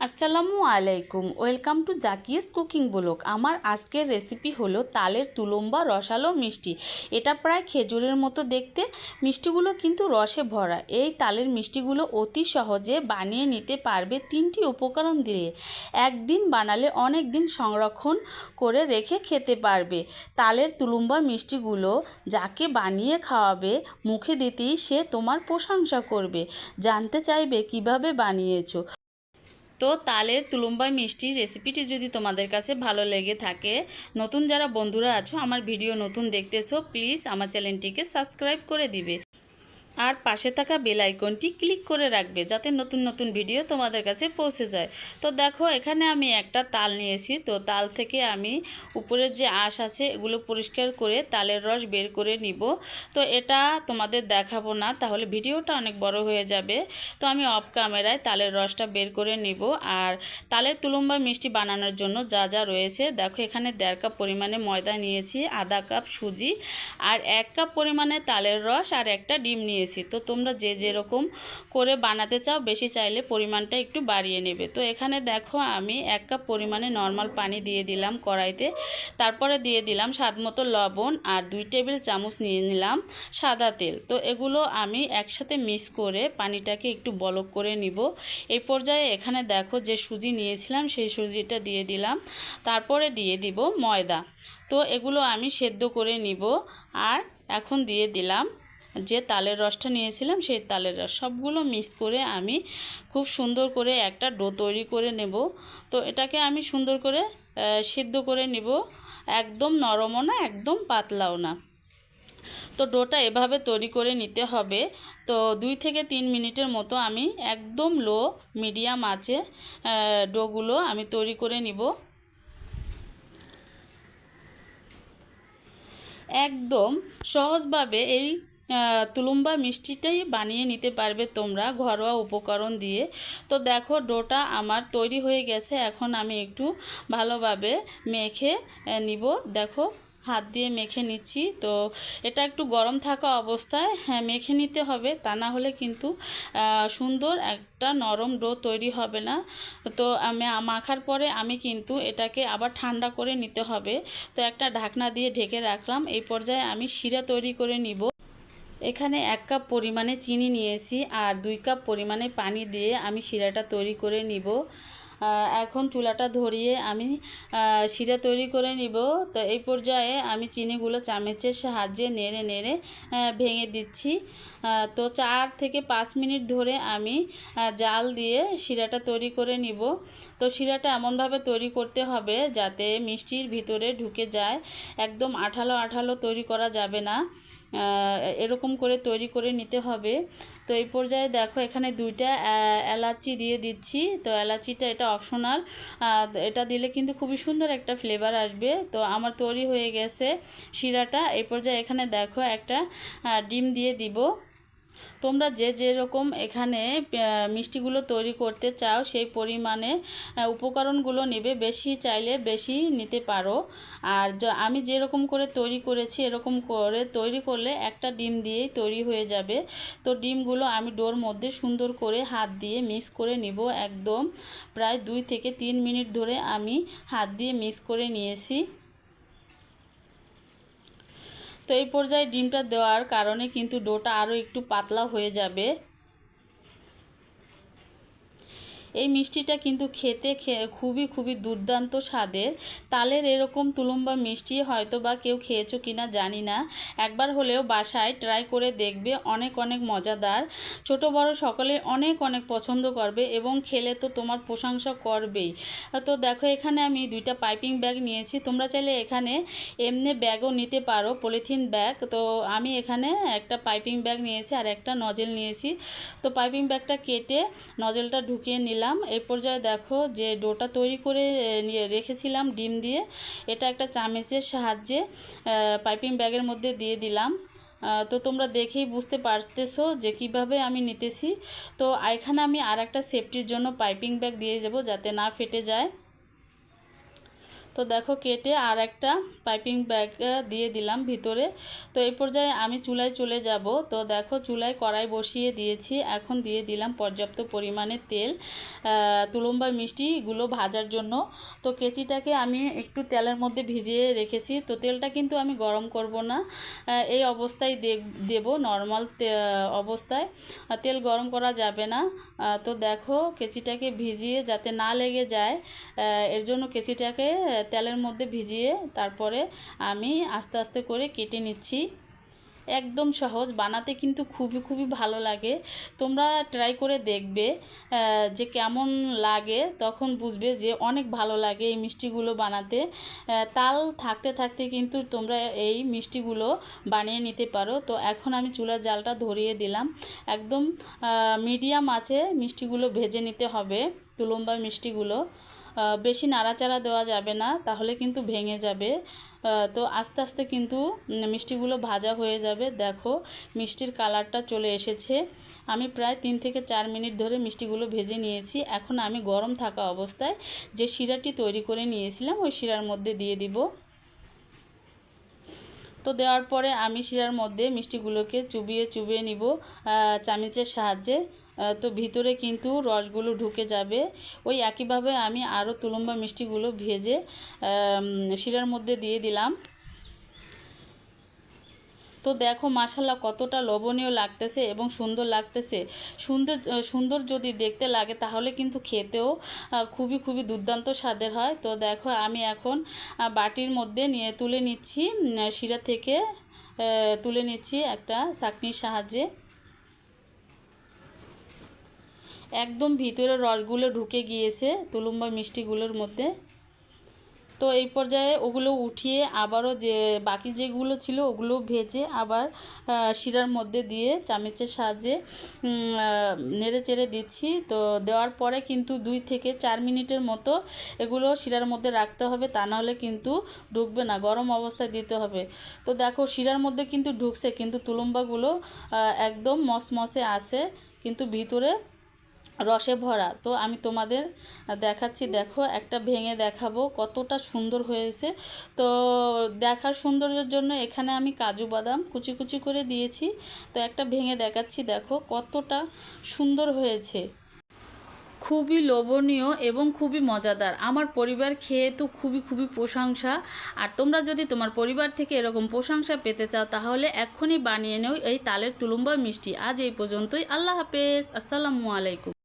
আসসালামু আলাইকুম। Welcome to Zakia's cooking blog. আমার আজকের রেসিপি হলো তালের তুলম্বা রসালো মিষ্টি। এটা প্রায় খেজুরের মতো দেখতে। মিষ্টিগুলো কিন্তু রসে ভরা। এই তালের মিষ্টিগুলো অতি সহজে বানিয়ে নিতে পারবে তিনটি উপকরণ দিয়ে। একদিন বানালে অনেক দিন সংরক্ষণ করে রেখে খেতে পারবে। তালের তুলুম্বা মিষ্টিগুলো যাকে বানিয়ে খাওয়াবে, মুখে দিতেই সে তোমার প্রশংসা করবে। জানতে চাইবে কীভাবে বানিয়েছো। তো তালের তুলুম্বা মিষ্টি রেসিপিটি যদি তোমাদের কাছে ভালো লেগে থাকে, নতুন যারা বন্ধুরা আছো, আমার ভিডিও নতুন দেখতেছো প্লিজ আমার চ্যানেলটিকে সাবস্ক্রাইব করে দিবে। আর পাশে থাকা বেল আইকনটি ক্লিক করে রাখবে যাতে নতুন নতুন ভিডিও তোমাদের কাছে পৌঁছে যায়। তো দেখো, এখানে আমি একটা তাল নিয়েছি। তো তাল থেকে আমি উপরের যে আঁশ আছে, এগুলো পরিষ্কার করে তালের রস বের করে নিব। তো এটা তোমাদের দেখাবো না, তাহলে ভিডিওটা অনেক বড় হয়ে যাবে। তো আমি অফ ক্যামেরায় তালের রসটা বের করে নিব। আর তালের তুলুম্বা মিষ্টি বানানোর জন্য যা যা রয়েছে, দেখো এখানে দেড় কাপ পরিমাণে ময়দা নিয়েছি, আধা কাপ সুজি, আর এক কাপ পরিমাণে তালের রস, আর একটা ডিম নিয়েছি। তো তোমরা যে যেরকম করে বানাতে চাও, বেশি চাইলে পরিমাণটা একটু বাড়িয়ে নেবে। তো এখানে দেখো, আমি এক কাপ পরিমাণে নর্মাল পানি দিয়ে দিলাম কড়াইতে। তারপরে দিয়ে দিলাম স্বাদ মতো লবণ আর দুই টেবিল চামচ নিয়ে নিলাম সাদা তেল। তো এগুলো আমি একসাথে মিক্স করে পানিটাকে একটু বলক করে নিব। এই পর্যায়ে এখানে দেখো যে সুজি নিয়েছিলাম, সেই সুজিটা দিয়ে দিলাম। তারপরে দিয়ে দিব ময়দা। তো এগুলো আমি সেদ্ধ করে নিব। আর এখন দিয়ে দিলাম যে তালের রসটা নিয়েছিলাম সেই তালের রস সবগুলো মিক্স করে আমি খুব সুন্দর করে একটা ডো তৈরি করে নেব। তো এটাকে আমি সুন্দর করে সিদ্ধ করে নিব। একদম নরমও না, একদম পাতলাও না। তো ডোটা এভাবে তৈরি করে নিতে হবে। তো দুই থেকে তিন মিনিটের মতো আমি একদম লো মিডিয়াম আছে ডোগুলো আমি তৈরি করে নিব। একদম সহজভাবে এই তুলুম্বা মিষ্টিটাই বানিয়ে নিতে পারবে তোমরা ঘরোয়া উপকরণ দিয়ে। তো দেখো, ডোটা আমার তৈরি হয়ে গেছে। এখন আমি একটু ভালোভাবে মেখে নিব। দেখো, হাত দিয়ে মেখে নিচ্ছি। তো এটা একটু গরম থাকা অবস্থায় হ্যাঁ মেখে নিতে হবে। তা না হলে কিন্তু সুন্দর একটা নরম ডো তৈরি হবে না। তো আমি, মাখার পরে আমি কিন্তু এটাকে আবার ঠান্ডা করে নিতে হবে। তো একটা ঢাকনা দিয়ে ঢেকে রাখলাম। এই পর্যায়ে আমি শিরা তৈরি করে নিব। এখানে এক কাপ পরিমাণে চিনি নিয়েছি আর দুই কাপ পরিমাণে পানি দিয়ে আমি শিরাটা তৈরি করে নিব। এখন চুলাটা ধরিয়ে আমি শিরা তৈরি করে নিব। তো এই পর্যায়ে আমি চিনিগুলো চামচের সাহায্যে নেড়ে নেড়ে ভেঙে দিচ্ছি। তো চার থেকে পাঁচ মিনিট ধরে আমি জাল দিয়ে শিরাটা তৈরি করে নিব। তো শিরাটা এমনভাবে তৈরি করতে হবে যাতে মিষ্টির ভিতরে ঢুকে যায়। একদম আঠালো আঠালো তৈরি করা যাবে না। এরকম করে তৈরি করে নিতে হবে। তো এই পর্যায়ে দেখো এখানে দুইটা এলাচি দিয়ে দিচ্ছি। তো এলাচিটা এটা অপশনাল। এটা দিলে কিন্তু খুবই সুন্দর একটা ফ্লেভার আসবে। তো আমার তৈরি হয়ে গেছে শিরাটা। এই পর্যায়ে এখানে দেখো একটা ডিম দিয়ে দিব। তোমরা যে যেরকম এখানে মিষ্টিগুলো তৈরি করতে চাও, সেই পরিমাণে উপকরণগুলো নেবে। বেশি চাইলে বেশি নিতে পারো। আর আমি যেরকম করে তৈরি করেছি, এরকম করে তৈরি করলে একটা ডিম দিয়েই তৈরি হয়ে যাবে। তো ডিমগুলো আমি ডোর মধ্যে সুন্দর করে হাত দিয়ে মিক্স করে নিব একদম। প্রায় দুই থেকে তিন মিনিট ধরে আমি হাত দিয়ে মিক্স করে নিয়েছি। তো এই পর্যায়ে ডিমটা দেওয়ার কারণে কিন্তু ডোটা আরও একটু পাতলা হয়ে যাবে। এই মিষ্টিটা কিন্তু খেতে খুবই খুবই দুর্দান্ত স্বাদের। তালের এরকম তুলুম্বা মিষ্টি হয়তো বা কেউ খেয়েছো কিনা জানি না। একবার হলেও বাসায় ট্রাই করে দেখবে, অনেক অনেক মজাদার। ছোট, বড় সকলে অনেক অনেক পছন্দ করবে এবং খেলে তো তোমার প্রশংসা করবেই। তো দেখো, এখানে আমি দুইটা পাইপিং ব্যাগ নিয়েছি। তোমরা চাইলে এখানে এমনি ব্যাগও নিতে পারো, পলিথিন ব্যাগ। তো আমি এখানে একটা পাইপিং ব্যাগ নিয়েছি আর একটা নজেল নিয়েছি। তো পাইপিং ব্যাগটা কেটে নজেলটা ঢুকিয়ে নিলাম। দিলাম। এই পর্যায়ে দেখো যে ডোটা তৈরি করে নিয়ে রেখেছিলাম ডিম দিয়ে। এটা একটা চামেচের সাহায্যে পাইপিং ব্যাগের মধ্যে দিয়ে দিলাম। তো তোমরা দেখেই বুঝতে পারতেছো যে কীভাবে আমি নিতেছি। তো এখানে আমি আর একটা সেফটির জন্য পাইপিং ব্যাগ দিয়ে যাব যাতে না ফেটে যায়। তো দেখো কেটে আর একটা পাইপিং ব্যাগ দিয়ে দিলাম ভিতরে। তো এই পর্যায়ে আমি চুলায় চলে যাব। তো দেখো চুলায় কড়াই বসিয়ে দিয়েছি। এখন দিয়ে দিলাম পর্যাপ্ত পরিমাণে তেল তুলম্বা মিষ্টিগুলো ভাজার জন্য। তো কেচিটাকে আমি একটু তেলের মধ্যে ভিজিয়ে রেখেছি। তো তেলটা কিন্তু আমি গরম করব না। এই অবস্থায় দেব নর্মাল অবস্থায়। তেল গরম করা যাবে না। তো দেখো কেচিটাকে ভিজিয়ে যাতে না লেগে যায় এর জন্য কেচিটাকে তেলের মধ্যে ভিজিয়ে তারপরে আমি আস্তে আস্তে করে কেটে নিচ্ছি। একদম সহজ, বানাতে কিন্তু খুবই খুবই ভালো লাগে। তোমরা ট্রাই করে দেখবে যে কেমন লাগে, তখন বুঝবে যে অনেক ভালো লাগে এই মিষ্টিগুলো বানাতে। তাল থাকতে থাকতে কিন্তু তোমরা এই মিষ্টিগুলো বানিয়ে নিতে পারো। তো এখন আমি চুলার জালটা ধরিয়ে দিলাম। একদম মিডিয়াম আছে, মিষ্টিগুলো ভেজে নিতে হবে তুলম্বা মিষ্টিগুলো। বেশি নাড়াচাড়া দেওয়া যাবে না, তাহলে কিন্তু ভেঙে যাবে। তো আস্তে আস্তে কিন্তু মিষ্টিগুলো ভাজা হয়ে যাবে। দেখো, মিষ্টির কালারটা চলে এসেছে। আমি প্রায় তিন থেকে চার মিনিট ধরে মিষ্টিগুলো ভেজে নিয়েছি। এখন আমি গরম থাকা অবস্থায় যে শিরাটি তৈরি করে নিয়েছিলাম, ওই শিরার মধ্যে দিয়ে দিব। তো দেওয়ার পরে আমি শিরার মধ্যে মিষ্টিগুলোকে চুবিয়ে চুবিয়ে নিব চামিচের সাহায্যে। তো ভিতরে কিন্তু রসগুলো ঢুকে যাবে। ওই একইভাবে আমি আরও তুলম্বা মিষ্টিগুলো ভেজে শিরার মধ্যে দিয়ে দিলাম। তো দেখো মাসাল্লাহ কতটা লোভনীয় লাগতেছে এবং সুন্দর লাগতেছে। সুন্দর সুন্দর যদি দেখতে লাগে তাহলে কিন্তু খেতেও খুবই খুবই দুর্দান্ত স্বাদের হয়। তো দেখো আমি এখন বাটির মধ্যে নিয়ে তুলে নিচ্ছি শিরা থেকে তুলে নিচ্ছি একটা চাকনির সাহায্যে। একদম ভিতরে রসগুলো ঢুকে গিয়েছে তুলুম্বা মিষ্টিগুলোর মধ্যে। তো এই পর্যায়ে ওগুলো উঠিয়ে আবারও যে, বাকি যেগুলো ছিল ওগুলো ভেজে আবার শিরার মধ্যে দিয়ে চামচের সাহায্যে নেড়ে চেড়ে দিচ্ছি। তো দেওয়ার পরে কিন্তু দুই থেকে চার মিনিটের মতো এগুলো শিরার মধ্যে রাখতে হবে। তা নাহলে কিন্তু ঢুকবে না, গরম অবস্থায় দিতে হবে। তো দেখো শিরার মধ্যে কিন্তু ঢুকছে, কিন্তু তুলম্বাগুলো একদম মসমসে আছে। কিন্তু ভিতরে রসে ভরা। তো আমি তোমাদের দেখাচ্ছি, দেখো, একটা ভেঙে দেখাবো কতটা সুন্দর হয়েছে। তো দেখার সৌন্দর্যের জন্য এখানে আমি কাজু বাদাম কুচি কুচি করে দিয়েছি। তো একটা ভেঙে দেখাচ্ছি, দেখো, কতটা সুন্দর হয়েছে। খুবই লোভনীয় এবং খুবই মজাদার। আমার পরিবার খেয়ে তো খুবই খুবই প্রশংসা। আর তোমরা যদি তোমার পরিবার থেকে এরকম প্রশংসা পেতে চাও, তাহলে এক্ষুনি বানিয়ে নেও এই তালের তুলুম্বা মিষ্টি। আজ এই পর্যন্তই। আল্লাহ হাফেজ। আসসালামু আলাইকুম।